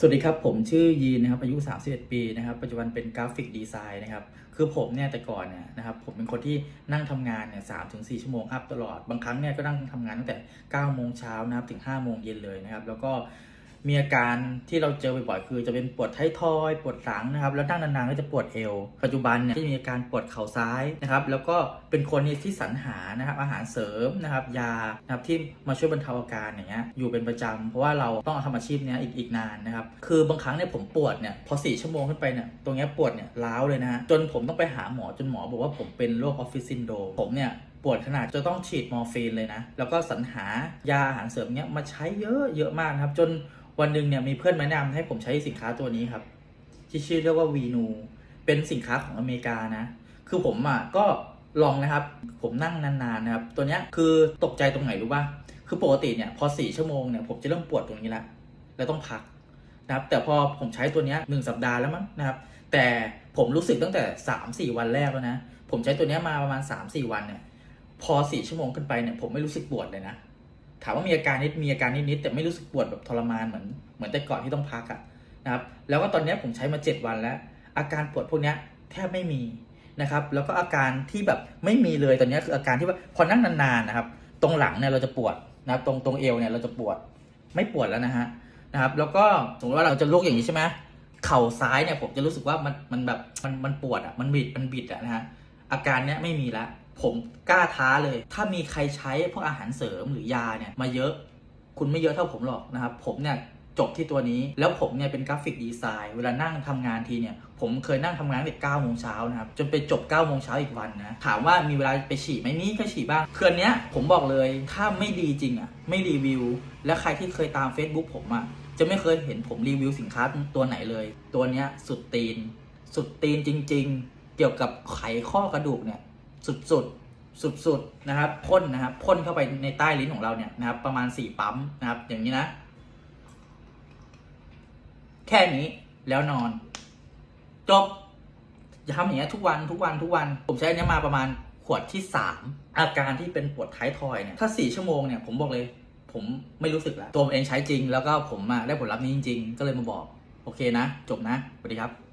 สวัสดีครับ ผมชื่อยีนนะครับอายุ 31 ปีนะครับปัจจุบันเป็นกราฟิกดีไซน์นะครับคือผมเนี่ยแต่ก่อนเนี่ยนะครับผมเป็นคนที่นั่งทำงานเนี่ยสามถึงสี่ชั่วโมงอัพตลอด บางครั้งเนี่ยก็นั่งทำงานตั้งแต่9โมงเช้านะครับถึง5โมงเย็นเลยนะครับแล้วก็ มีอาการที่เราเจอบ่อยๆคือจะเป็นปวดท้ายทอยปวดหลังนะครับแล้วนั่งนานๆก็จะปวดเอว ปัจจุบันเนี่ยที่มีอาการปวดเข่าซ้ายนะครับแล้วก็เป็นคนที่สรรหานะครับอาหารเสริมนะครับยานะครับที่มาช่วยบรรเทาอาการอย่างเงี้ยอยู่เป็นประจำเพราะว่าเราต้องทำอาชีพเนี้ยอีกอีกนานนะครับคือบางครั้งเนี่ยผมปวดเนี่ยพอสี่ชั่วโมงขึ้นไปเนี่ยตรงเนี้ยปวดเนี่ยร้าวเลยนะฮะจนผมต้องไปหาหมอจนหมอบอกว่าผมเป็นโรคออฟฟิศซินโดมผมเนี่ยปวดขนาดจะต้องฉีดมอร์ฟีนเลยนะ แล้วก็สรรหายาอาหารเสริมเนี้ยมาใช้เยอะเยอะมากนะครับ จน วันหนึ่งเนี่ยมีเพื่อนมาแนะนำให้ผมใช้สินค้าตัวนี้ครับ ที่ชื่อเรียกว่าวีนูเป็นสินค้าของอเมริกานะ คือผมอะก็ลองนะครับ ผมนั่งนานๆนะครับ ตัวเนี้ยคือตกใจตรงไหนรู้ป่ะ คือปกติเนี่ยพอสี่ชั่วโมงเนี่ยผมจะเริ่มปวดตรงนี้ละ แล้วต้องพักนะครับ แต่พอผมใช้ตัวเนี้ยหนึ่งสัปดาห์แล้วมั้งนะครับ แต่ผมรู้สึกตั้งแต่สามสี่วันแรกแล้วนะ ผมใช้ตัวเนี้ยมาประมาณสามสี่วันเนี่ย พอสี่ชั่วโมงขึ้นไปเนี่ยผมไม่รู้สึกปวดเลยนะ ถามว่ามีอาการนิดมีอาการนิดๆแต่ไม่รู้สึกปวดแบบทรมานเหมือนเหมือนแต่ก่อนที่ต้องพักอะนะครับแล้วก็ตอนนี้ผมใช้มา 7 วันแล้ว อาการปวดพวกนี้แทบไม่มีนะครับแล้วก็อาการที่แบบไม่มีเลยตอนนี้คืออาการที่ว่าพอนั่งนานๆนะครับ ตรงหลังเนี่ยเราจะปวดนะครับตรงตรงเอวเนี่ยเราจะปวดไม่ปวดแล้วนะฮะนะครับ แล้วก็สมมติว่าเราจะลุกอย่างนี้ใช่ไหมเข่าซ้ายเนี่ยผมจะรู้สึกว่ามันมันแบบมันมันปวดอะมันบิดมันบิดอะนะฮะอาการเนี้ยไม่มีละ ผมกล้าท้าเลย ถ้ามีใครใช้พวกอาหารเสริมหรือยาเนี่ยมาเยอะ คุณไม่เยอะเท่าผมหรอกนะครับ ผมเนี่ยจบที่ตัวนี้ แล้วผมเนี่ยเป็นกราฟิกดีไซน์ เวลานั่งทำงานทีเนี่ย ผมเคยนั่งทำงานตั้งแต่9โมงเช้านะครับ จนไปจบ9โมงเช้าอีกวันนะ ถามว่ามีเวลาไปฉี่ไหมมีก็ฉี่บ้างคืออนเนี้ยผมบอกเลย ถ้าไม่ดีจริงอะ ไม่รีวิว และใครที่เคยตาม Facebook ผมอะ จะไม่เคยเห็นผมรีวิวสินค้าตัวไหนเลย ตัวเนี้ยสุดตีน สุดตีนจริง ๆ เกี่ยวกับไขข้อกระดูกเนี่ย สุดๆสุดๆนะครับพ่นนะครับพ่นเข้าไปในใต้ลิ้นของเราเนี่ยนะครับประมาณ4ปั๊มนะครับอย่างนี้นะ แค่นี้แล้วนอน จบอย่าทำอย่างเงี้ยทุกวันทุกวันทุกวัน ผมใช้อันเนี้ยมาประมาณขวดที่3อาการที่เป็นปวดท้ายทอยเนี่ยถ้า4ชั่วโมงเนี่ยผมบอกเลย ผมไม่รู้สึกแล้วตัวผมเองใช้จริง แล้วก็ผมอะได้ผลลัพธ์นี้จริง ๆ ก็เลยมาบอก โอเคนะ จบนะสวัสดีครับ